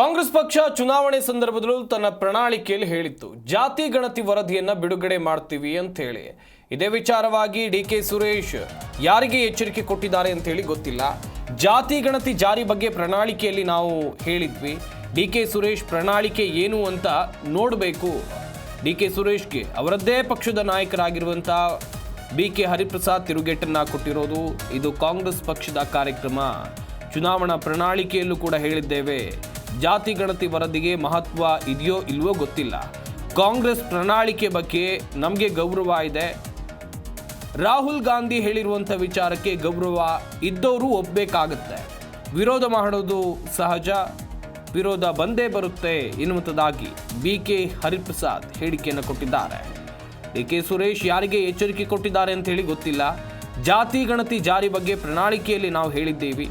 ಕಾಂಗ್ರೆಸ್ ಪಕ್ಷ ಚುನಾವಣೆ ಸಂದರ್ಭದಲ್ಲೂ ತನ್ನ ಪ್ರಣಾಳಿಕೆಯಲ್ಲಿ ಹೇಳಿತ್ತು. ಜಾತಿ ಗಣತಿ ವರದಿಯನ್ನ ಬಿಡುಗಡೆ ಮಾಡ್ತೀವಿ ಅಂತ ಹೇಳಿ. ಇದೇ ವಿಚಾರವಾಗಿ ಡಿ ಕೆ ಸುರೇಶ್ ಯಾರಿಗೆ ಎಚ್ಚರಿಕೆ ಕೊಟ್ಟಿದ್ದಾರೆ ಅಂತ ಹೇಳಿ ಗೊತ್ತಿಲ್ಲ. ಜಾತಿ ಗಣತಿ ಜಾರಿ ಬಗ್ಗೆ ಪ್ರಣಾಳಿಕೆಯಲ್ಲಿ ನಾವು ಹೇಳಿದ್ವಿ. ಡಿ ಕೆ ಸುರೇಶ್ ಪ್ರಣಾಳಿಕೆ ಏನು ಅಂತ ನೋಡಬೇಕು. ಡಿ ಕೆ ಸುರೇಶ್ಗೆ ಅವರದ್ದೇ ಪಕ್ಷದ ನಾಯಕರಾಗಿರುವಂಥ ಬಿ ಕೆ ಹರಿಪ್ರಸಾದ್ ತಿರುಗೇಟನ್ನು ಕೊಟ್ಟಿರೋದು ಇದು ಕಾಂಗ್ರೆಸ್ ಪಕ್ಷದ ಕಾರ್ಯಕ್ರಮ. ಚುನಾವಣಾ ಪ್ರಣಾಳಿಕೆಯಲ್ಲೂ ಕೂಡ ಹೇಳಿದ್ದೇವೆ. ಜಾತಿ ಗಣತಿ ವರದಿಗೆ ಮಹತ್ವ ಇದೆಯೋ ಇಲ್ವೋ ಗೊತ್ತಿಲ್ಲ. ಕಾಂಗ್ರೆಸ್ ಪ್ರಣಾಳಿಕೆ ಬಗ್ಗೆ ನಮಗೆ ಗೌರವ ಇದೆ. ರಾಹುಲ್ ಗಾಂಧಿ ಹೇಳಿರುವಂಥ ವಿಚಾರಕ್ಕೆ ಗೌರವ ಇದ್ದವರು ಒಪ್ಪಬೇಕಾಗತ್ತೆ ವಿರೋಧ ಮಾಡೋದು ಸಹಜ, ವಿರೋಧ ಬಂದೇ ಬರುತ್ತೆ ಎನ್ನುವಂಥದ್ದಾಗಿ ಬಿ ಕೆ ಹರಿಪ್ರಸಾದ್ ಹೇಳಿಕೆಯನ್ನು ಕೊಟ್ಟಿದ್ದಾರೆ. ಡಿ ಕೆ ಸುರೇಶ್ ಯಾರಿಗೆ ಎಚ್ಚರಿಕೆ ಕೊಟ್ಟಿದ್ದಾರೆ ಅಂತ ಹೇಳಿ ಗೊತ್ತಿಲ್ಲ. ಜಾತಿ ಗಣತಿ ಜಾರಿ ಬಗ್ಗೆ ಪ್ರಣಾಳಿಕೆಯಲ್ಲಿ ನಾವು ಹೇಳಿದ್ದೀವಿ.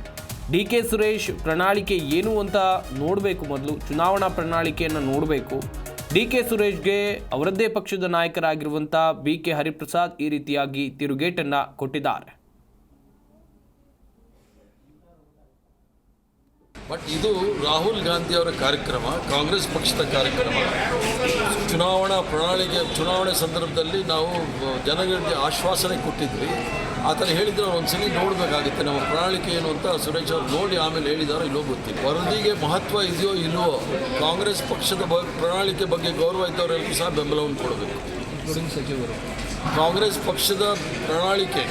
ಡಿ ಕೆ ಸುರೇಶ್ ಪ್ರಣಾಳಿಕೆ ಏನು ಅಂತ ನೋಡಬೇಕು ಮೊದಲು, ಚುನಾವಣಾ ಪ್ರಣಾಳಿಕೆಯನ್ನು ನೋಡಬೇಕು. ಡಿ ಕೆ ಸುರೇಶ್ಗೆ ಅವರದ್ದೇ ಪಕ್ಷದ ನಾಯಕರಾಗಿರುವಂಥ ಬಿ ಕೆ ಹರಿಪ್ರಸಾದ್ ಈ ರೀತಿಯಾಗಿ ತಿರುಗೇಟನ್ನು ಕೊಟ್ಟಿದ್ದಾರೆ. ಬಟ್ ಇದು ರಾಹುಲ್ ಗಾಂಧಿ ಅವರ ಕಾರ್ಯಕ್ರಮ, ಕಾಂಗ್ರೆಸ್ ಪಕ್ಷದ ಕಾರ್ಯಕ್ರಮ. ಚುನಾವಣಾ ಪ್ರಣಾಳಿಕೆ, ಚುನಾವಣೆ ಸಂದರ್ಭದಲ್ಲಿ ನಾವು ಜನಗಳಿಗೆ ಆಶ್ವಾಸನೆ ಕೊಟ್ಟಿದ್ವಿ ಆ ಥರ ಹೇಳಿದ್ರೆ ಒಂದ್ಸಲಿ ನೋಡಬೇಕಾಗುತ್ತೆ ನಮ್ಮ ಪ್ರಣಾಳಿಕೆ ಏನು ಅಂತ ಸುರೇಶ್ ಅವರು ನೋಡಿ ಆಮೇಲೆ ಹೇಳಿದಾರೋ ಇಲ್ಲೋ ಗೊತ್ತಿಲ್ಲ. ವರದಿಗೆ ಮಹತ್ವ ಇದೆಯೋ ಇಲ್ಲವೋ, ಕಾಂಗ್ರೆಸ್ ಪಕ್ಷದ ಬ, ಪ್ರಣಾಳಿಕೆ ಬಗ್ಗೆ ಗೌರವ ಇದ್ದವರೆಲ್ಲರೂ ಸಹ ಬೆಂಬಲವನ್ನು ಕೊಡಬೇಕು. ಸಚಿವರು ಕಾಂಗ್ರೆಸ್ ಪಕ್ಷದ ಪ್ರಣಾಳಿಕೆ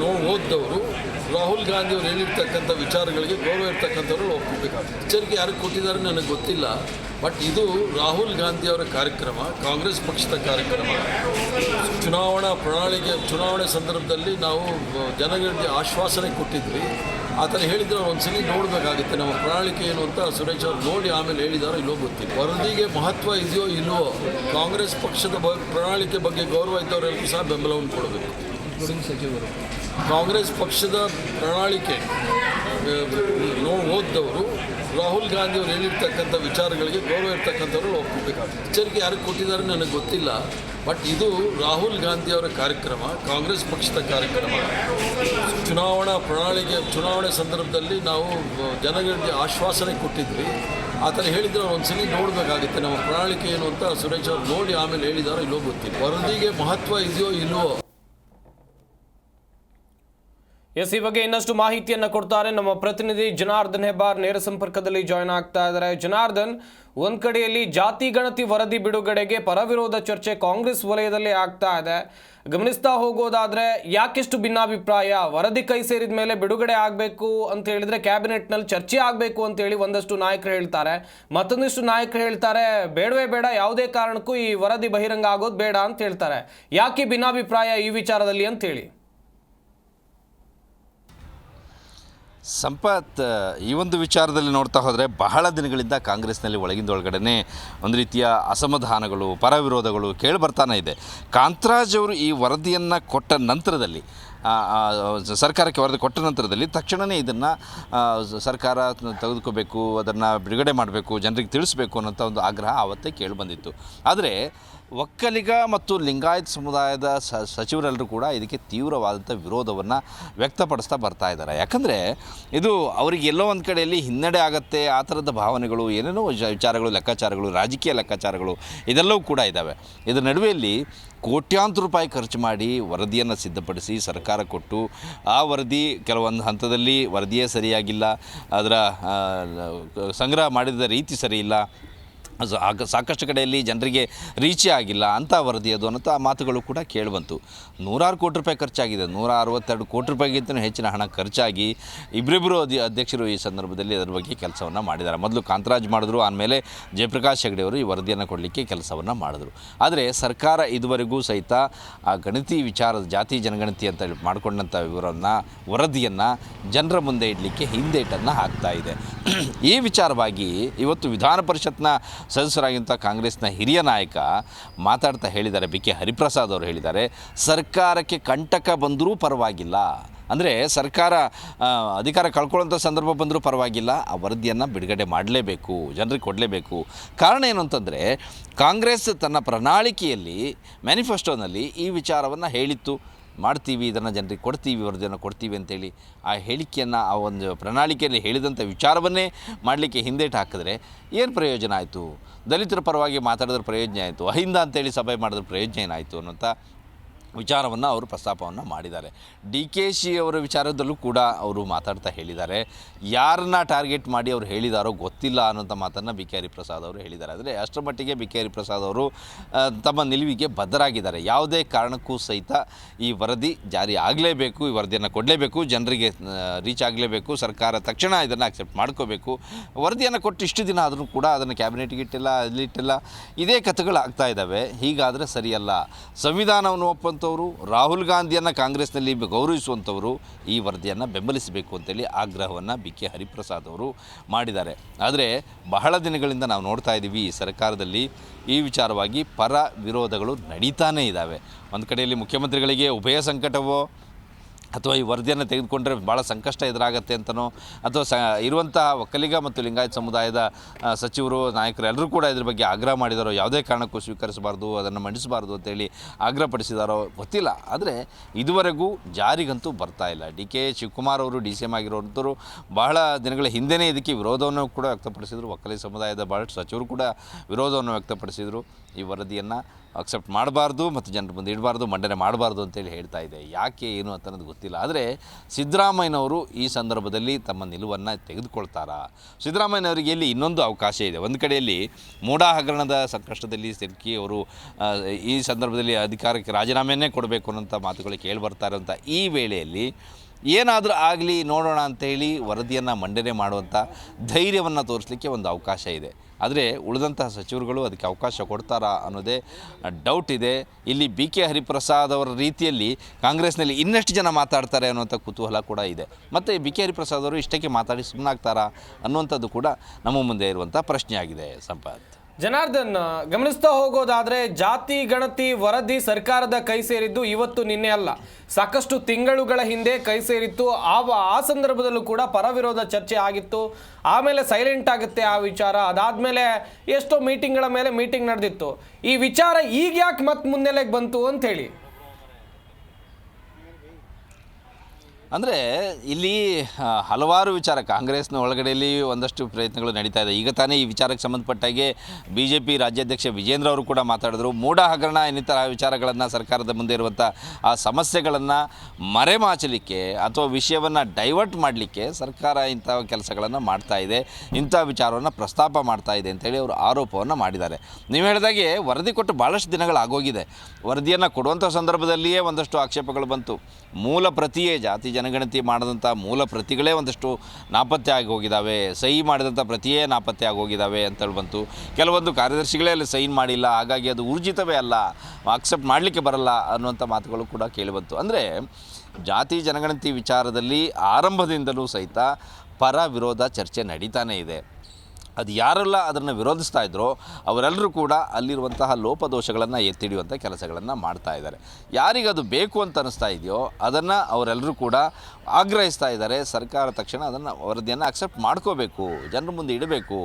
ನೋ, ಓದ್ದವರು ರಾಹುಲ್ ಗಾಂಧಿ ಅವರು ಹೇಳಿರ್ತಕ್ಕಂಥ ವಿಚಾರಗಳಿಗೆ ಗೌರವ ಇರ್ತಕ್ಕಂಥವ್ರು ಒಪ್ಪಬೇಕಾಗುತ್ತೆ ಎಚ್ಚರಿಕೆ ಯಾರು ಕೊಟ್ಟಿದ್ದಾರೆ ನನಗೆ ಗೊತ್ತಿಲ್ಲ, ಬಟ್ ಇದು ರಾಹುಲ್ ಗಾಂಧಿ ಅವರ ಕಾರ್ಯಕ್ರಮ, ಕಾಂಗ್ರೆಸ್ ಪಕ್ಷದ ಕಾರ್ಯಕ್ರಮ. ಚುನಾವಣಾ ಪ್ರಣಾಳಿಕೆ, ಚುನಾವಣೆ ಸಂದರ್ಭದಲ್ಲಿ ನಾವು ಜನಗಳಿಗೆ ಆಶ್ವಾಸನೆ ಕೊಟ್ಟಿದ್ವಿ. ಆ ಥರ ಹೇಳಿದ್ರೆ ಒಂದ್ಸಲಿ ನೋಡಬೇಕಾಗುತ್ತೆ ನಮ್ಮ ಪ್ರಣಾಳಿಕೆ ಏನು ಅಂತ ಸುರೇಶ್ ಅವರು ನೋಡಿ ಆಮೇಲೆ ಹೇಳಿದಾರೋ ಇಲ್ಲೋ ಗೊತ್ತಿಲ್ಲ. ವರದಿಗೆ ಮಹತ್ವ ಇದೆಯೋ ಇಲ್ಲವೋ ಕಾಂಗ್ರೆಸ್ ಪಕ್ಷದ ಬ, ಪ್ರಣಾಳಿಕೆ ಬಗ್ಗೆ ಗೌರವ ಇದ್ದವರೆಲ್ಲರೂ ಸಹ ಬೆಂಬಲವನ್ನು ಕೊಡಬೇಕು. ಸಚಿವರು ಕಾಂಗ್ರೆಸ್ ಪಕ್ಷದ ಪ್ರಣಾಳಿಕೆ. ನೋ ಓದ್ದವರು ರಾಹುಲ್ ಗಾಂಧಿ ಅವರು ಹೇಳಿರ್ತಕ್ಕಂಥ ವಿಚಾರಗಳಿಗೆ ಗೌರವ ಇರ್ತಕ್ಕಂಥವ್ರು ಒಪ್ಪಬೇಕಾಗುತ್ತೆ ಎಚ್ಚರಿಕೆ ಯಾರಿಗೆ ಕೊಟ್ಟಿದ್ದಾರೆ ನನಗೆ ಗೊತ್ತಿಲ್ಲ, ಬಟ್ ಇದು ರಾಹುಲ್ ಗಾಂಧಿ ಅವರ ಕಾರ್ಯಕ್ರಮ, ಕಾಂಗ್ರೆಸ್ ಪಕ್ಷದ ಕಾರ್ಯಕ್ರಮ. ಚುನಾವಣಾ ಪ್ರಣಾಳಿಕೆ, ಚುನಾವಣೆ ಸಂದರ್ಭದಲ್ಲಿ ನಾವು ಜನಗಳಿಗೆ ಆಶ್ವಾಸನೆ ಕೊಟ್ಟಿದ್ವಿ. ಆ ಥರ ಹೇಳಿದ್ರೆ ಒಂದ್ಸಲಿ ನೋಡಬೇಕಾಗುತ್ತೆ, ನಮ್ಮ ಪ್ರಣಾಳಿಕೆ ಏನು ಅಂತ ಸುರೇಶ್ ಅವರು ನೋಡಿ ಆಮೇಲೆ ಹೇಳಿದಾರೋ ಇಲ್ಲೋ ಗೊತ್ತಿಲ್ಲ. ವರದಿಗೆ ಮಹತ್ವ ಇದೆಯೋ ಇಲ್ವೋ? ಎಸ್, ಈ ಬಗ್ಗೆ ಇನ್ನಷ್ಟು ಮಾಹಿತಿಯನ್ನು ಕೊಡ್ತಾರೆ ನಮ್ಮ ಪ್ರತಿನಿಧಿ ಜನಾರ್ದನ್ ಹೆಬ್ಬಾರ್. ನೇರ ಸಂಪರ್ಕದಲ್ಲಿ ಜಾಯ್ನ್ ಆಗ್ತಾ ಇದ್ದಾರೆ. ಜನಾರ್ದನ್, ಒಂದ್ ಕಡೆಯಲ್ಲಿ ಜಾತಿ ಗಣತಿ ವರದಿ ಬಿಡುಗಡೆಗೆ ಪರವಿರೋಧ ಚರ್ಚೆ ಕಾಂಗ್ರೆಸ್ ವಲಯದಲ್ಲಿ ಆಗ್ತಾ ಇದೆ. ಗಮನಿಸ್ತಾ ಹೋಗೋದಾದ್ರೆ ಯಾಕೆಷ್ಟು ಭಿನ್ನಾಭಿಪ್ರಾಯ? ವರದಿ ಕೈ ಸೇರಿದ ಮೇಲೆ ಬಿಡುಗಡೆ ಆಗಬೇಕು ಅಂತ ಹೇಳಿದ್ರೆ ಕ್ಯಾಬಿನೆಟ್ನಲ್ಲಿ ಚರ್ಚೆ ಆಗಬೇಕು ಅಂತ ಹೇಳಿ ಒಂದಷ್ಟು ನಾಯಕರು ಹೇಳ್ತಾರೆ. ಮತ್ತೊಂದಿಷ್ಟು ನಾಯಕರು ಹೇಳ್ತಾರೆ, ಬೇಡವೇ ಬೇಡ, ಯಾವುದೇ ಕಾರಣಕ್ಕೂ ಈ ವರದಿ ಬಹಿರಂಗ ಆಗೋದು ಬೇಡ ಅಂತ ಹೇಳ್ತಾರೆ. ಯಾಕೆ ಭಿನ್ನಾಭಿಪ್ರಾಯ ಈ ವಿಚಾರದಲ್ಲಿ ಅಂತ ಸಂಪತ್ ಈ ಒಂದು ವಿಚಾರದಲ್ಲಿ ನೋಡ್ತಾ ಹೋದರೆ ಬಹಳ ದಿನಗಳಿಂದ ಕಾಂಗ್ರೆಸ್ನಲ್ಲಿ ಒಳಗಿಂದ ಒಳಗಡೆ ಒಂದು ರೀತಿಯ ಅಸಮಾಧಾನಗಳು, ಪರವಿರೋಧಗಳು ಕೇಳಿ ಬರ್ತಾನೆ ಇದೆ. ಕಾಂತರಾಜ್ ಅವರು ಈ ವರದಿಯನ್ನು ಕೊಟ್ಟ ನಂತರದಲ್ಲಿ ಸರ್ಕಾರಕ್ಕೆ ವರದಿ ಕೊಟ್ಟ ನಂತರದಲ್ಲಿ ತಕ್ಷಣವೇ ಇದನ್ನು ಸರ್ಕಾರ ತೆಗೆದುಕೋಬೇಕು, ಅದನ್ನು ಬಿಡುಗಡೆ ಮಾಡಬೇಕು, ಜನರಿಗೆ ತಿಳಿಸ್ಬೇಕು ಅನ್ನೋಂಥ ಒಂದು ಆಗ್ರಹ ಆವತ್ತೇ ಕೇಳಿಬಂದಿತ್ತು ಆದರೆ ಒಕ್ಕಲಿಗ ಮತ್ತು ಲಿಂಗಾಯತ್ ಸಮುದಾಯದ ಸ ಸಚಿವರೆಲ್ಲರೂ ಕೂಡ ಇದಕ್ಕೆ ತೀವ್ರವಾದಂಥ ವಿರೋಧವನ್ನು ವ್ಯಕ್ತಪಡಿಸ್ತಾ ಬರ್ತಾ ಇದ್ದಾರೆ. ಯಾಕಂದರೆ ಇದು ಅವರಿಗೆ ಎಲ್ಲೋ ಒಂದು ಕಡೆಯಲ್ಲಿ ಹಿನ್ನಡೆ ಆಗುತ್ತೆ, ಆ ಥರದ ಭಾವನೆಗಳು, ಏನೇನೋ ವಿಚಾರಗಳು, ಲೆಕ್ಕಾಚಾರಗಳು, ರಾಜಕೀಯ ಲೆಕ್ಕಾಚಾರಗಳು ಇದೆಲ್ಲವೂ ಕೂಡ ಇದ್ದಾವೆ ಇದರ ನಡುವೆಯಲ್ಲಿ ಕೋಟ್ಯಾಂತರ ರೂಪಾಯಿ ಖರ್ಚು ಮಾಡಿ ವರದಿಯನ್ನು ಸಿದ್ಧಪಡಿಸಿ ಸರ್ಕಾರ ಕೊಟ್ಟು, ಆ ವರದಿ ಕೆಲವೊಂದು ಹಂತದಲ್ಲಿ ವರದಿಯೇ ಸರಿಯಾಗಿಲ್ಲ, ಅದರ ಸಂಗ್ರಹ ಮಾಡಿದ ರೀತಿ ಸರಿಯಿಲ್ಲ ಸಾಕಷ್ಟು ಕಡೆಯಲ್ಲಿ ಜನರಿಗೆ ರೀಚೇ ಆಗಿಲ್ಲ ಅಂಥ ವರದಿ ಅದು ಆ ಮಾತುಗಳು ಕೂಡ ಕೇಳಿಬಂತು ನೂರಾರು ಕೋಟಿ ರೂಪಾಯಿ ಖರ್ಚಾಗಿದೆ. ನೂರ ಅರವತ್ತೆರಡು ಕೋಟಿ ರೂಪಾಯಿಗಿಂತ ಹೆಚ್ಚಿನ ಹಣ ಖರ್ಚಾಗಿ ಇಬ್ಬರಿಬ್ಬರು ಅಧಿ ಅಧ್ಯಕ್ಷರು ಈ ಸಂದರ್ಭದಲ್ಲಿ ಅದರ ಬಗ್ಗೆ ಕೆಲಸವನ್ನು ಮಾಡಿದ್ದಾರೆ. ಮೊದಲು ಕಾಂತರಾಜ್ ಮಾಡಿದ್ರು ಆಮೇಲೆ ಜಯಪ್ರಕಾಶ್ ಹೆಗಡೆ ಅವರು ಈ ವರದಿಯನ್ನು ಕೊಡಲಿಕ್ಕೆ ಕೆಲಸವನ್ನು ಮಾಡಿದ್ರು. ಆದರೆ ಸರ್ಕಾರ ಇದುವರೆಗೂ ಸಹಿತ ಆ ಗಣತಿ ವಿಚಾರದ ಜಾತಿ ಜನಗಣತಿ ಅಂತ ಹೇಳಿ ಮಾಡಿಕೊಂಡಂಥ ವಿವರವನ್ನು ವರದಿಯನ್ನು ಜನರ ಮುಂದೆ ಇಡಲಿಕ್ಕೆ ಹಿಂದೇಟನ್ನು ಹಾಕ್ತಾ ಇದೆ. ಈ ವಿಚಾರವಾಗಿ ಇವತ್ತು ವಿಧಾನ ಪರಿಷತ್ನ ಸದಸ್ಯರಾಗಿಂಥ ಕಾಂಗ್ರೆಸ್ನ ಹಿರಿಯ ನಾಯಕ ಮಾತಾಡ್ತಾ ಹೇಳಿದ್ದಾರೆ. ಬಿ. ಕೆ. ಹರಿಪ್ರಸಾದ್ ಅವರು ಹೇಳಿದ್ದಾರೆ, ಸರ್ಕಾರಕ್ಕೆ ಕಂಟಕ ಬಂದರೂ ಪರವಾಗಿಲ್ಲ. ಅಂದರೆ ಸರ್ಕಾರ ಅಧಿಕಾರ ಕಳ್ಕೊಳ್ಳೋಂಥ ಸಂದರ್ಭ ಬಂದರೂ ಪರವಾಗಿಲ್ಲ, ಆ ವರದಿಯನ್ನು ಬಿಡುಗಡೆ ಮಾಡಲೇಬೇಕು, ಜನರಿಗೆ ಕೊಡಲೇಬೇಕು. ಕಾರಣ ಏನು ಅಂತಂದರೆ, ಕಾಂಗ್ರೆಸ್ ತನ್ನ ಪ್ರಣಾಳಿಕೆಯಲ್ಲಿ ಮ್ಯಾನಿಫೆಸ್ಟೋನಲ್ಲಿ ಈ ವಿಚಾರವನ್ನು ಹೇಳಿತ್ತು. ಮಾಡ್ತೀವಿ, ಇದನ್ನು ಜನರಿಗೆ ಕೊಡ್ತೀವಿ, ವರದಿಯನ್ನು ಕೊಡ್ತೀವಿ ಅಂತೇಳಿ ಆ ಹೇಳಿಕೆಯನ್ನು, ಆ ಒಂದು ಪ್ರಣಾಳಿಕೆಯಲ್ಲಿ ಹೇಳಿದಂಥ ವಿಚಾರವನ್ನೇ ಮಾಡಲಿಕ್ಕೆ ಹಿಂದೇಟು ಹಾಕಿದ್ರೆ ಏನು ಪ್ರಯೋಜನ ಆಯಿತು? ದಲಿತರ ಪರವಾಗಿ ಮಾತಾಡಿದ್ರೆ ಪ್ರಯೋಜನ ಆಯಿತು, ಅಹಿಂದ ಅಂತೇಳಿ ಸಭೆ ಮಾಡಿದ್ರೆ ಪ್ರಯೋಜನ ಏನಾಯಿತು ಅನ್ನೋಂಥ ವಿಚಾರವನ್ನು ಅವರು ಪ್ರಸ್ತಾಪವನ್ನು ಮಾಡಿದ್ದಾರೆ. ಡಿ ಕೆ ಶಿ ಅವರ ವಿಚಾರದಲ್ಲೂ ಕೂಡ ಅವರು ಮಾತಾಡ್ತಾ ಹೇಳಿದ್ದಾರೆ. ಯಾರನ್ನ ಟಾರ್ಗೆಟ್ ಮಾಡಿ ಅವರು ಹೇಳಿದಾರೋ ಗೊತ್ತಿಲ್ಲ ಅನ್ನೋಂಥ ಮಾತನ್ನು ಬಿ ಕೆ ಹರಿಪ್ರಸಾದ್ ಅವರು ಹೇಳಿದ್ದಾರೆ. ಆದರೆ ಅಷ್ಟರ ಮಟ್ಟಿಗೆ ಬಿ ಕೆ ಹರಿಪ್ರಸಾದ್ ಅವರು ತಮ್ಮ ನಿಲುವಿಗೆ ಬದ್ಧರಾಗಿದ್ದಾರೆ. ಯಾವುದೇ ಕಾರಣಕ್ಕೂ ಸಹಿತ ಈ ವರದಿ ಜಾರಿ ಆಗಲೇಬೇಕು, ಈ ವರದಿಯನ್ನು ಕೊಡಲೇಬೇಕು, ಜನರಿಗೆ ರೀಚ್ ಆಗಲೇಬೇಕು, ಸರ್ಕಾರ ತಕ್ಷಣ ಇದನ್ನು ಅಕ್ಸೆಪ್ಟ್ ಮಾಡ್ಕೋಬೇಕು. ವರದಿಯನ್ನು ಕೊಟ್ಟು ಇಷ್ಟು ದಿನ ಆದರೂ ಕೂಡ ಅದನ್ನು ಕ್ಯಾಬಿನೆಟ್ಗೆ ಇಟ್ಟಿಲ್ಲ ಅಲ್ಲಿಟ್ಟಿಲ್ಲ ಇದೇ ಕಥೆಗಳು ಆಗ್ತಾ ಇದ್ದಾವೆ. ಹೀಗಾದರೆ ಸರಿಯಲ್ಲ. ಸಂವಿಧಾನವನ್ನು ಒಪ್ಪುವಂಥವ್ರು ರಾಹುಲ್ ಗಾಂಧಿಯನ್ನು ಕಾಂಗ್ರೆಸ್ನಲ್ಲಿ ಗೌರವಿಸುವಂಥವರು ಈ ವರದಿಯನ್ನು ಬೆಂಬಲಿಸಬೇಕು ಅಂತೇಳಿ ಆಗ್ರಹವನ್ನು ಬಿ ಕೆ ಹರಿಪ್ರಸಾದ್ ಅವರು ಮಾಡಿದ್ದಾರೆ. ಆದರೆ ಬಹಳ ದಿನಗಳಿಂದ ನಾವು ನೋಡ್ತಾ ಇದ್ದೀವಿ ಈ ಸರ್ಕಾರದಲ್ಲಿ ಈ ವಿಚಾರವಾಗಿ ಪರ ವಿರೋಧಗಳು ನಡೀತಾನೇ ಇದ್ದಾವೆ ಒಂದು ಕಡೆಯಲ್ಲಿ ಮುಖ್ಯಮಂತ್ರಿಗಳಿಗೆ ಉಭಯ ಸಂಕಟವೋ ಅಥವಾ ಈ ವರದಿಯನ್ನು ತೆಗೆದುಕೊಂಡ್ರೆ ಭಾಳ ಸಂಕಷ್ಟ ಎದುರಾಗತ್ತೆ ಅಂತನೋ, ಅಥವಾ ಸ ಇರುವಂತಹ ಒಕ್ಕಲಿಗ ಮತ್ತು ಲಿಂಗಾಯತ್ ಸಮುದಾಯದ ಸಚಿವರು, ನಾಯಕರು ಎಲ್ಲರೂ ಕೂಡ ಇದ್ರ ಬಗ್ಗೆ ಆಗ್ರಹ ಮಾಡಿದಾರೋ, ಯಾವುದೇ ಕಾರಣಕ್ಕೂ ಸ್ವೀಕರಿಸಬಾರ್ದು, ಅದನ್ನು ಮಂಡಿಸಬಾರ್ದು ಅಂತೇಳಿ ಆಗ್ರಹಪಡಿಸಿದಾರೋ ಗೊತ್ತಿಲ್ಲ. ಆದರೆ ಇದುವರೆಗೂ ಜಾರಿಗಂತೂ ಬರ್ತಾ ಇಲ್ಲ. ಡಿ ಕೆ ಶಿವಕುಮಾರ್ ಅವರು, ಡಿ ಸಿ ಎಂ ಆಗಿರೋಂಥವ್ರು ಬಹಳ ದಿನಗಳ ಹಿಂದೆಯೇ ಇದಕ್ಕೆ ವಿರೋಧವನ್ನು ಕೂಡ ವ್ಯಕ್ತಪಡಿಸಿದರು. ಒಕ್ಕಲಿಗ ಸಮುದಾಯದ ಭಾಳಷ್ಟು ಸಚಿವರು ಕೂಡ ವಿರೋಧವನ್ನು ವ್ಯಕ್ತಪಡಿಸಿದರು. ಈ ವರದಿಯನ್ನು ಅಕ್ಸೆಪ್ಟ್ ಮಾಡಬಾರ್ದು ಮತ್ತು ಜನರ ಮುಂದೆ ಇಡಬಾರ್ದು, ಮಂಡನೆ ಮಾಡಬಾರ್ದು ಅಂತೇಳಿ ಹೇಳ್ತಾ ಇದೆ. ಯಾಕೆ ಏನು ಅಂತ ಅನ್ನೋದು ಗೊತ್ತಿಲ್ಲ. ಆದರೆ ಸಿದ್ದರಾಮಯ್ಯನವರು ಈ ಸಂದರ್ಭದಲ್ಲಿ ತಮ್ಮ ನಿಲುವನ್ನು ತೆಗೆದುಕೊಳ್ತಾರಾ? ಸಿದ್ದರಾಮಯ್ಯನವರಿಗೆ ಇಲ್ಲಿ ಇನ್ನೊಂದು ಅವಕಾಶ ಇದೆ. ಒಂದು ಕಡೆಯಲ್ಲಿ ಮೂಡಾ ಹಗರಣದ ಸಂಕಷ್ಟದಲ್ಲಿ ಸಿಲ್ಕಿ ಅವರು ಈ ಸಂದರ್ಭದಲ್ಲಿ ಅಧಿಕಾರಕ್ಕೆ ರಾಜೀನಾಮೆಯನ್ನೇ ಕೊಡಬೇಕು ಅನ್ನೋಂಥ ಮಾತುಗಳು ಕೇಳಿ ಬರ್ತಾರೆ ಇರೋಂಥ ಈ ವೇಳೆಯಲ್ಲಿ ಏನಾದರೂ ಆಗಲಿ ನೋಡೋಣ ಅಂತೇಳಿ ವರದಿಯನ್ನು ಮಂಡನೆ ಮಾಡುವಂಥ ಧೈರ್ಯವನ್ನು ತೋರಿಸಲಿಕ್ಕೆ ಒಂದು ಅವಕಾಶ ಇದೆ. ಆದರೆ ಉಳಿದಂತಹ ಸಚಿವರುಗಳು ಅದಕ್ಕೆ ಅವಕಾಶ ಕೊಡ್ತಾರಾ ಅನ್ನೋದೇ ಡೌಟ್ ಇದೆ. ಇಲ್ಲಿ ಬಿ ಕೆ ಹರಿಪ್ರಸಾದ್ ಅವರ ರೀತಿಯಲ್ಲಿ ಕಾಂಗ್ರೆಸ್ನಲ್ಲಿ ಇನ್ನಷ್ಟು ಜನ ಮಾತಾಡ್ತಾರೆ ಅನ್ನುವಂಥ ಕುತೂಹಲ ಕೂಡ ಇದೆ. ಮತ್ತು ಬಿ ಕೆ ಹರಿಪ್ರಸಾದ್ ಅವರು ಇಷ್ಟಕ್ಕೆ ಮಾತಾಡಿ ಸುಮ್ಮನಾಗ್ತಾರಾ ಅನ್ನುವಂಥದ್ದು ಕೂಡ ನಮ್ಮ ಮುಂದೆ ಇರುವಂಥ ಪ್ರಶ್ನೆಯಾಗಿದೆ, ಸಂಪತ್. ಜನಾರ್ದನ್, ಗಮನಿಸ್ತಾ ಹೋಗೋದಾದ್ರೆ ಜಾತಿ, ಗಣತಿ, ವರದಿ ಸರ್ಕಾರದ ಕೈ ಸೇರಿದ್ದು ಇವತ್ತು ನಿನ್ನೆ ಅಲ್ಲ. ಸಾಕಷ್ಟು ತಿಂಗಳುಗಳ ಹಿಂದೆ ಕೈ ಸೇರಿತ್ತು. ಆ ಆ ಸಂದರ್ಭದಲ್ಲೂ ಕೂಡ ಪರವಿರೋಧ ಚರ್ಚೆ ಆಗಿತ್ತು. ಆಮೇಲೆ ಸೈಲೆಂಟ್ ಆಗುತ್ತೆ ಆ ವಿಚಾರ. ಅದಾದ್ಮೇಲೆ ಎಷ್ಟೋ ಮೀಟಿಂಗ್ಗಳ ಮೇಲೆ ಮೀಟಿಂಗ್ ನಡೆದಿತ್ತು. ಈ ವಿಚಾರ ಈಗ ಯಾಕೆ ಮತ್ತೆ ಮುನ್ನೆಲೆಗೆ ಬಂತು ಅಂತ ಹೇಳಿ. ಅಂದರೆ ಇಲ್ಲಿ ಹಲವಾರು ವಿಚಾರ ಕಾಂಗ್ರೆಸ್ನ ಒಳಗಡೆಯಲ್ಲಿ ಒಂದಷ್ಟು ಪ್ರಯತ್ನಗಳು ನಡೀತಾ ಇದೆ. ಈಗ ತಾನೇ ಈ ವಿಚಾರಕ್ಕೆ ಸಂಬಂಧಪಟ್ಟಾಗೆ ಬಿ ಜೆ ಪಿ ರಾಜ್ಯಾಧ್ಯಕ್ಷ ವಿಜೇಂದ್ರ ಅವರು ಕೂಡ ಮಾತಾಡಿದ್ರು. ಮೂಢ ಹಗರಣ ಇನ್ನಿತರ ವಿಚಾರಗಳನ್ನು ಸರ್ಕಾರದ ಮುಂದೆ ಇರುವಂಥ ಆ ಸಮಸ್ಯೆಗಳನ್ನು ಮರೆಮಾಚಲಿಕ್ಕೆ ಅಥವಾ ವಿಷಯವನ್ನು ಡೈವರ್ಟ್ ಮಾಡಲಿಕ್ಕೆ ಸರ್ಕಾರ ಇಂಥ ಕೆಲಸಗಳನ್ನು ಮಾಡ್ತಾ ಇದೆ. ಇಂಥ ವಿಚಾರವನ್ನು ಪ್ರಸ್ತಾಪ ಮಾಡ್ತಾ ಇದೆ ಅಂತೇಳಿ ಅವರು ಆರೋಪವನ್ನು ಮಾಡಿದ್ದಾರೆ. ನೀವು ಹೇಳಿದಾಗೆ ವರದಿ ಕೊಟ್ಟು ಭಾಳಷ್ಟು ದಿನಗಳು ಆಗೋಗಿದೆ. ವರದಿಯನ್ನು ಕೊಡುವಂಥ ಸಂದರ್ಭದಲ್ಲಿಯೇ ಒಂದಷ್ಟು ಆಕ್ಷೇಪಗಳು ಬಂತು. ಮೂಲ ಪ್ರತಿಯೇ ಜಾತಿ ಜನಗಣತಿ ಮಾಡಿದಂಥ ಮೂಲ ಪ್ರತಿಗಳೇ ಒಂದಷ್ಟು ನಾಪತ್ತೆ ಆಗಿ ಹೋಗಿದ್ದಾವೆ, ಸಹಿ ಮಾಡಿದಂಥ ಪ್ರತಿಯೇ ನಾಪತ್ತೆ ಆಗಿ ಹೋಗಿದ್ದಾವೆ ಅಂತೇಳಿ ಬಂತು. ಕೆಲವೊಂದು ಕಾರ್ಯದರ್ಶಿಗಳೇ ಅಲ್ಲಿ ಸೈನ್ ಮಾಡಿಲ್ಲ, ಹಾಗಾಗಿ ಅದು ಊರ್ಜಿತವೇ ಅಲ್ಲ ಅಕ್ಸೆಪ್ಟ್ ಮಾಡಲಿಕ್ಕೆ ಬರಲ್ಲ ಅನ್ನುವಂಥ ಮಾತುಗಳು ಕೂಡ ಕೇಳಿಬಂತು ಅಂದರೆ ಜಾತಿ ಜನಗಣತಿ ವಿಚಾರದಲ್ಲಿ ಆರಂಭದಿಂದಲೂ ಸಹಿತ ಪರ ವಿರೋಧ ಚರ್ಚೆ ನಡೀತಾನೇ ಇದೆ. ಅದು ಯಾರೆಲ್ಲ ಅದನ್ನು ವಿರೋಧಿಸ್ತಾ ಇದ್ರೋ ಅವರೆಲ್ಲರೂ ಕೂಡ ಅಲ್ಲಿರುವಂತಹ ಲೋಪದೋಷಗಳನ್ನು ಎತ್ತಿಡಿಯುವಂಥ ಕೆಲಸಗಳನ್ನು ಮಾಡ್ತಾ ಇದ್ದಾರೆ. ಯಾರಿಗದು ಬೇಕು ಅಂತ ಅನ್ನಿಸ್ತಾ ಇದೆಯೋ ಅದನ್ನು ಅವರೆಲ್ಲರೂ ಕೂಡ ಆಗ್ರಹಿಸ್ತಾ ಇದ್ದಾರೆ. ಸರ್ಕಾರ ತಕ್ಷಣ ಅದನ್ನು ವರದಿಯನ್ನು ಅಕ್ಸೆಪ್ಟ್ ಮಾಡ್ಕೋಬೇಕು, ಜನರ ಮುಂದೆ ಇಡಬೇಕು.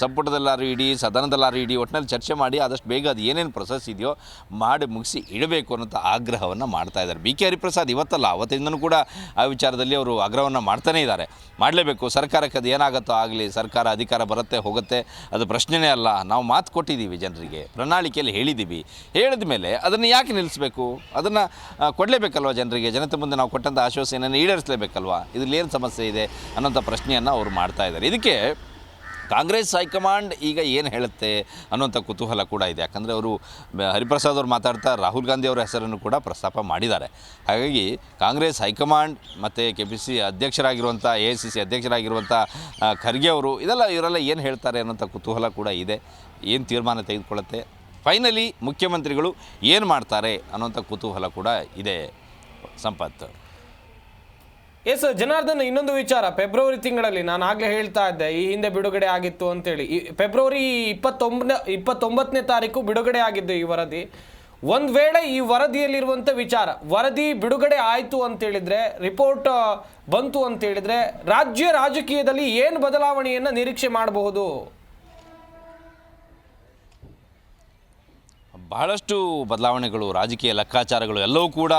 ಸಂಪುಟದಲ್ಲಾರು ಇಡಿ ಸದನದಲ್ಲಾರು ಇಡಿ ಒಟ್ಟಿನಲ್ಲಿ ಚರ್ಚೆ ಮಾಡಿ ಆದಷ್ಟು ಬೇಗ ಅದು ಏನೇನು ಪ್ರೊಸೆಸ್ ಇದೆಯೋ ಮಾಡಿ ಮುಗಿಸಿ ಇಡಬೇಕು ಅನ್ನೋಂಥ ಆಗ್ರಹವನ್ನು ಮಾಡ್ತಾ ಇದ್ದಾರೆ. ಬಿ ಕೆ ಹರಿಪ್ರಸಾದ್ ಇವತ್ತಲ್ಲ, ಅವತ್ತಿಂದನೂ ಕೂಡ ಆ ವಿಚಾರದಲ್ಲಿ ಅವರು ಆಗ್ರಹವನ್ನು ಮಾಡ್ತಾನೇ ಇದ್ದಾರೆ. ಮಾಡಲೇಬೇಕು, ಸರ್ಕಾರಕ್ಕೆ ಅದು ಏನಾಗುತ್ತೋ ಆಗಲಿ, ಸರ್ಕಾರ ಅಧಿಕಾರ ಬರುತ್ತೆ ಹೋಗುತ್ತೆ ಅದು ಪ್ರಶ್ನೆನೇ ಅಲ್ಲ. ನಾವು ಮಾತು ಕೊಟ್ಟಿದ್ದೀವಿ ಜನರಿಗೆ. ಪ್ರಣಾಳಿಕೆಯಲ್ಲಿ ಹೇಳಿದ್ದೀವಿ. ಹೇಳಿದ ಮೇಲೆ ಅದನ್ನು ಯಾಕೆ ನಿಲ್ಲಿಸಬೇಕು? ಅದನ್ನು ಕೊಡಲೇಬೇಕಲ್ವ ಜನರಿಗೆ? ಜನತೆ ಮುಂದೆ ನಾವು ಕೊಟ್ಟಂಥ ಆಶ್ವಾಸನೆಯನ್ನು ಈಡೇರಿಸಲೇಬೇಕಲ್ವಾ? ಇದರಲ್ಲಿ ಏನು ಸಮಸ್ಯೆ ಇದೆ ಅನ್ನೋಂಥ ಪ್ರಶ್ನೆಯನ್ನು ಅವರು ಮಾಡ್ತಾ ಇದ್ದಾರೆ. ಇದಕ್ಕೆ ಕಾಂಗ್ರೆಸ್ ಹೈಕಮಾಂಡ್ ಈಗ ಏನು ಹೇಳುತ್ತೆ ಅನ್ನುವಂಥ ಕುತೂಹಲ ಕೂಡ ಇದೆ. ಯಾಕಂದರೆ ಅವರು ಹರಿಪ್ರಸಾದ್ ಅವರು ಮಾತಾಡ್ತಾ ರಾಹುಲ್ ಗಾಂಧಿ ಅವರ ಹೆಸರನ್ನು ಕೂಡ ಪ್ರಸ್ತಾಪ ಮಾಡಿದ್ದಾರೆ. ಹಾಗಾಗಿ ಕಾಂಗ್ರೆಸ್ ಹೈಕಮಾಂಡ್ ಮತ್ತು ಕೆ ಪಿ ಸಿ ಅಧ್ಯಕ್ಷರಾಗಿರುವಂಥ ಎ ಐ ಸಿ ಸಿ ಅಧ್ಯಕ್ಷರಾಗಿರುವಂಥ ಖರ್ಗೆ ಅವರು, ಇದೆಲ್ಲ ಇವರೆಲ್ಲ ಏನು ಹೇಳ್ತಾರೆ ಅನ್ನೋಂಥ ಕುತೂಹಲ ಕೂಡ ಇದೆ. ಏನು ತೀರ್ಮಾನ ತೆಗೆದುಕೊಳ್ಳುತ್ತೆ? ಫೈನಲಿ ಮುಖ್ಯಮಂತ್ರಿಗಳು ಏನು ಮಾಡ್ತಾರೆ ಅನ್ನೋಂಥ ಕುತೂಹಲ ಕೂಡ ಇದೆ. ಸಂಪತ್. ಎಸ್ ಜನಾರ್ದನ್, ಇನ್ನೊಂದು ವಿಚಾರ. ಫೆಬ್ರವರಿ ತಿಂಗಳಲ್ಲಿ ನಾನು ಆಗ್ಲೇ ಹೇಳ್ತಾ ಇದ್ದೆ, ಈ ಹಿಂದೆ ಬಿಡುಗಡೆ ಆಗಿತ್ತು ಅಂತೇಳಿ. ಫೆಬ್ರವರಿ ಇಪ್ಪತ್ತೊಂಬನ ಇಪ್ಪತ್ತೊಂಬತ್ತನೇ ತಾರೀಕು ಬಿಡುಗಡೆ ಆಗಿದ್ದು ಈ ವರದಿ. ಒಂದ್ ವೇಳೆ ಈ ವರದಿಯಲ್ಲಿರುವಂಥ ವಿಚಾರ, ವರದಿ ಬಿಡುಗಡೆ ಆಯಿತು ಅಂತ ಹೇಳಿದ್ರೆ ರಿಪೋರ್ಟ್, ಬಂತು ಅಂತ ಹೇಳಿದ್ರೆ ರಾಜ್ಯ ರಾಜಕೀಯದಲ್ಲಿ ಏನು ಬದಲಾವಣೆಯನ್ನು ನಿರೀಕ್ಷೆ ಮಾಡಬಹುದು? ಬಹಳಷ್ಟು ಬದಲಾವಣೆಗಳು, ರಾಜಕೀಯ ಲೆಕ್ಕಾಚಾರಗಳು ಎಲ್ಲವೂ ಕೂಡ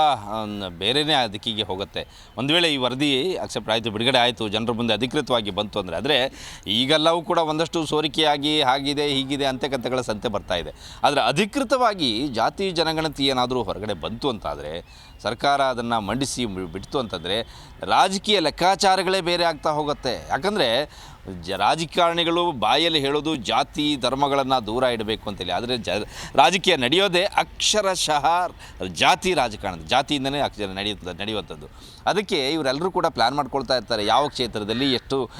ಬೇರೆಯೇ ದಿಕ್ಕಿಗೆ ಹೋಗುತ್ತೆ. ಒಂದು ವೇಳೆ ಈ ವರದಿ ಅಕ್ಸೆಪ್ಟ್ ಆಯಿತು, ಬಿಡುಗಡೆ ಆಯಿತು, ಜನರ ಮುಂದೆ ಅಧಿಕೃತವಾಗಿ ಬಂತು ಅಂದರೆ ಆದರೆ, ಈಗೆಲ್ಲವೂ ಕೂಡ ಒಂದಷ್ಟು ಸೋರಿಕೆಯಾಗಿ ಹಾಗಿದೆ, ಹೀಗಿದೆ ಅಂತೆಕಂತೆಗಳ ಸಂತೆ ಬರ್ತಾ ಇದೆ. ಆದರೆ ಅಧಿಕೃತವಾಗಿ ಜಾತಿ ಜನಗಣತಿ ಏನಾದರೂ ಹೊರಗಡೆ ಬಂತು ಅಂತಾದರೆ, ಸರ್ಕಾರ ಅದನ್ನು ಮಂಡಿಸಿ, ಬಿಡ್ತು ಅಂತಂದರೆ, ರಾಜಕೀಯ ಲೆಕ್ಕಾಚಾರಗಳೇ ಬೇರೆ ಆಗ್ತಾ ಹೋಗುತ್ತೆ. ಯಾಕಂದರೆ ಜ ರಾಜಕಾರಣಿಗಳು ಬಾಯಲ್ಲಿ ಹೇಳೋದು ಜಾತಿ ಧರ್ಮಗಳನ್ನು ದೂರ ಇಡಬೇಕು ಅಂತೇಳಿ. ಆದರೆ ಜ ರಾಜಕೀಯ ನಡೆಯೋದೇ ಅಕ್ಷರಶಃ ಜಾತಿ ರಾಜಕಾರಣದ, ಜಾತಿಯಿಂದನೇ ಅಕ್ಷರ ನಡೆಯುತ್ತೆ, ನಡೆಯುವಂಥದ್ದು. ಅದಕ್ಕೆ ಇವರೆಲ್ಲರೂ ಕೂಡ ಪ್ಲ್ಯಾನ್ ಮಾಡ್ಕೊಳ್ತಾ ಇರ್ತಾರೆ, ಯಾವ ಕ್ಷೇತ್ರದಲ್ಲಿ ಎಷ್ಟು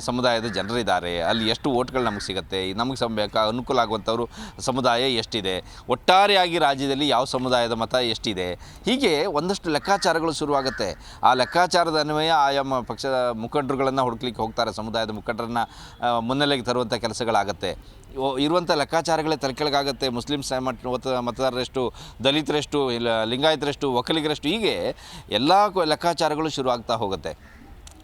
ಸಮುದಾಯದ ಜನರಿದ್ದಾರೆ, ಅಲ್ಲಿ ಎಷ್ಟು ಓಟ್ಗಳು ನಮಗೆ ಸಿಗುತ್ತೆ ನಮಗೆ ಸಮ ಅನುಕೂಲ ಆಗುವಂಥವ್ರು ಸಮುದಾಯ ಎಷ್ಟಿದೆ, ಒಟ್ಟಾರೆಯಾಗಿ ರಾಜ್ಯದಲ್ಲಿ ಯಾವ ಸಮುದಾಯದ ಮತ ಎಷ್ಟಿದೆ, ಹೀಗೆ ಒಂದಷ್ಟು ಲೆಕ್ಕಾಚಾರಗಳು ಶುರುವಾಗುತ್ತೆ. ಆ ಲೆಕ್ಕಾಚಾರದ ಅನ್ವಯ ಆಯಾ ಮ- ಪಕ್ಷದ ಮುಖಂಡರುಗಳನ್ನು ಹುಡುಕ್ಲಿಕ್ಕೆ ಹೋಗ್ತಾರೆ, ಸಮುದಾಯದ ಮುಖಂಡರನ್ನ ಆ, ಮುನ್ನೆಲೆಗೆ ತರುವಂಥ ಕೆಲಸಗಳಾಗತ್ತೆ. ಇರುವಂಥ ಲೆಕ್ಕಾಚಾರಗಳೇ ತಲೆಕೆಳಗಾಗುತ್ತೆ. ಮುಸ್ಲಿಂ ಮತ ಮತದಾರರಷ್ಟು ದಲಿತರಷ್ಟು ಲಿಂಗಾಯತರೆಷ್ಟು ಒಕ್ಕಲಿಗರಷ್ಟು ಹೀಗೆ ಎಲ್ಲ ಲೆಕ್ಕಾಚಾರಗಳು ಶುರುವಾಗ್ತಾ ಹೋಗುತ್ತೆ.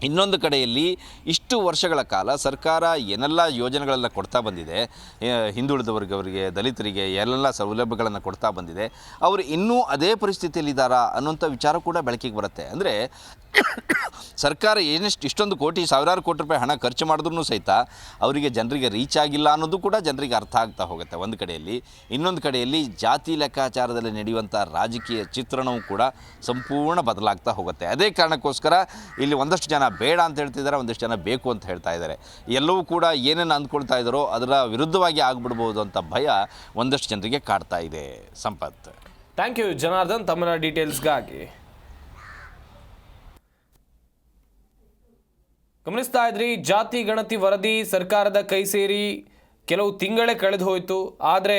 ಇನ್ನೊಂದು ಕಡೆಯಲ್ಲಿ ಇಷ್ಟು ವರ್ಷಗಳ ಕಾಲ ಸರ್ಕಾರ ಏನೆಲ್ಲ ಯೋಜನೆಗಳೆಲ್ಲ ಕೊಡ್ತಾ ಬಂದಿದೆ ಹಿಂದುಳಿದ ವರ್ಗವರಿಗೆ ದಲಿತರಿಗೆ ಎಲ್ಲೆಲ್ಲ ಸೌಲಭ್ಯಗಳನ್ನು ಕೊಡ್ತಾ ಬಂದಿದೆ, ಅವರು ಇನ್ನೂ ಅದೇ ಪರಿಸ್ಥಿತಿಯಲ್ಲಿದ್ದಾರಾ ಅನ್ನೋಂಥ ವಿಚಾರ ಕೂಡ ಬೆಳಕಿಗೆ ಬರುತ್ತೆ. ಅಂದರೆ ಸರ್ಕಾರ ಏನಿಷ್ಟು, ಇಷ್ಟೊಂದು ಕೋಟಿ, ಸಾವಿರಾರು ಕೋಟಿ ರೂಪಾಯಿ ಹಣ ಖರ್ಚು ಮಾಡಿದ್ರೂ ಸಹಿತ ಅವರಿಗೆ ಜನರಿಗೆ ರೀಚ್ ಆಗಿಲ್ಲ ಅನ್ನೋದು ಕೂಡ ಜನರಿಗೆ ಅರ್ಥ ಆಗ್ತಾ ಹೋಗುತ್ತೆ. ಒಂದು ಕಡೆಯಲ್ಲಿ, ಇನ್ನೊಂದು ಕಡೆಯಲ್ಲಿ ಜಾತಿ ಲೆಕ್ಕಾಚಾರದಲ್ಲಿ ನಡೆಯುವಂಥ ರಾಜಕೀಯ ಚಿತ್ರಣವೂ ಕೂಡ ಸಂಪೂರ್ಣ ಬದಲಾಗ್ತಾ ಹೋಗುತ್ತೆ. ಅದೇ ಕಾರಣಕ್ಕೋಸ್ಕರ ಇಲ್ಲಿ ಒಂದಷ್ಟು ಜನ ಬೇಡ ಅಂತ ಹೇಳ್ತಿದ್ದಾರೆ, ಒಂದಿಷ್ಟು ಜನ ಬೇಕು ಅಂತ ಹೇಳ್ತಾ ಇದ್ದಾರೆ. ಎಲ್ಲವೂ ಕೂಡ ಏನೇನು ಅಂದ್ಕೊಳ್ತಾ ಇದ್ದಾರೋ ಅದರ ವಿರುದ್ಧವಾಗಿ ಆಗ್ಬಿಡ್ಬೋದು ಅಂತ ಭಯ ಒಂದಷ್ಟು ಜನರಿಗೆ ಕಾಡ್ತಾ ಇದೆ, ಸಂಪತ್. Thank you Janardhan. ತಮ್ಮ ಡೀಟೇಲ್ಸ್ಗಾಗಿ. ಗಮನಿಸ್ತಾ ಇದ್ರಿ, ಜಾತಿ, ಗಣತಿ, ವರದಿ, ಸರ್ಕಾರದ ಕೈ ಸೇರಿ ಕೆಲವು ತಿಂಗಳೇ ಕಳೆದು ಹೋಯಿತು. ಆದರೆ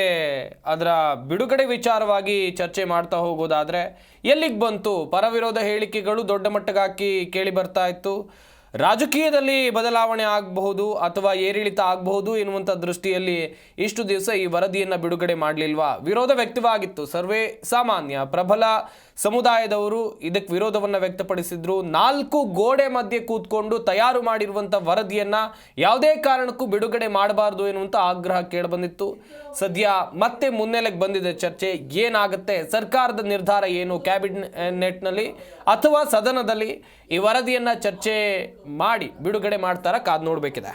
ಅದರ ಬಿಡುಗಡೆ ವಿಚಾರವಾಗಿ ಚರ್ಚೆ ಮಾಡ್ತಾ ಹೋಗೋದಾದರೆ, ಎಲ್ಲಿಗೆ ಬಂತು? ಪರವಿರೋಧ ಹೇಳಿಕೆಗಳು ದೊಡ್ಡ ಮಟ್ಟಗಾಕಿ ಕೇಳಿ ಬರ್ತಾ ಇತ್ತು. ರಾಜಕೀಯದಲ್ಲಿ ಬದಲಾವಣೆ ಆಗಬಹುದು ಅಥವಾ ಏರಿಳಿತ ಆಗಬಹುದು ಎನ್ನುವಂಥ ದೃಷ್ಟಿಯಲ್ಲಿ ಇಷ್ಟು ದಿವಸ ಈ ವರದಿಯನ್ನು ಬಿಡುಗಡೆ ಮಾಡಲಿಲ್ವಾ? ವಿರೋಧ ವ್ಯಕ್ತವಾಗಿತ್ತು. ಸರ್ವೇ ಸಾಮಾನ್ಯ. ಪ್ರಬಲ ಸಮುದಾಯದವರು ಇದಕ್ಕೆ ವಿರೋಧವನ್ನು ವ್ಯಕ್ತಪಡಿಸಿದ್ರು. ನಾಲ್ಕು ಗೋಡೆ ಮಧ್ಯೆ ಕೂತ್ಕೊಂಡು ತಯಾರು ಮಾಡಿರುವಂಥ ವರದಿಯನ್ನು ಯಾವುದೇ ಕಾರಣಕ್ಕೂ ಬಿಡುಗಡೆ ಮಾಡಬಾರ್ದು ಎನ್ನುವಂಥ ಆಗ್ರಹ ಕೇಳಿಬಂದಿತ್ತು. ಸದ್ಯ ಮತ್ತೆ ಮುನ್ನೆಲೆಗೆ ಬಂದಿದೆ ಚರ್ಚೆ. ಏನಾಗುತ್ತೆ? ಸರ್ಕಾರದ ನಿರ್ಧಾರ ಏನು? ಕ್ಯಾಬಿನೆಟ್ನಲ್ಲಿ ಅಥವಾ ಸದನದಲ್ಲಿ ಈ ವರದಿಯನ್ನು ಚರ್ಚೆ ಮಾಡಿ ಬಿಡುಗಡೆ ಮಾಡ್ತಾರ? ಕಾದ್ ನೋಡ್ಬೇಕಿದೆ.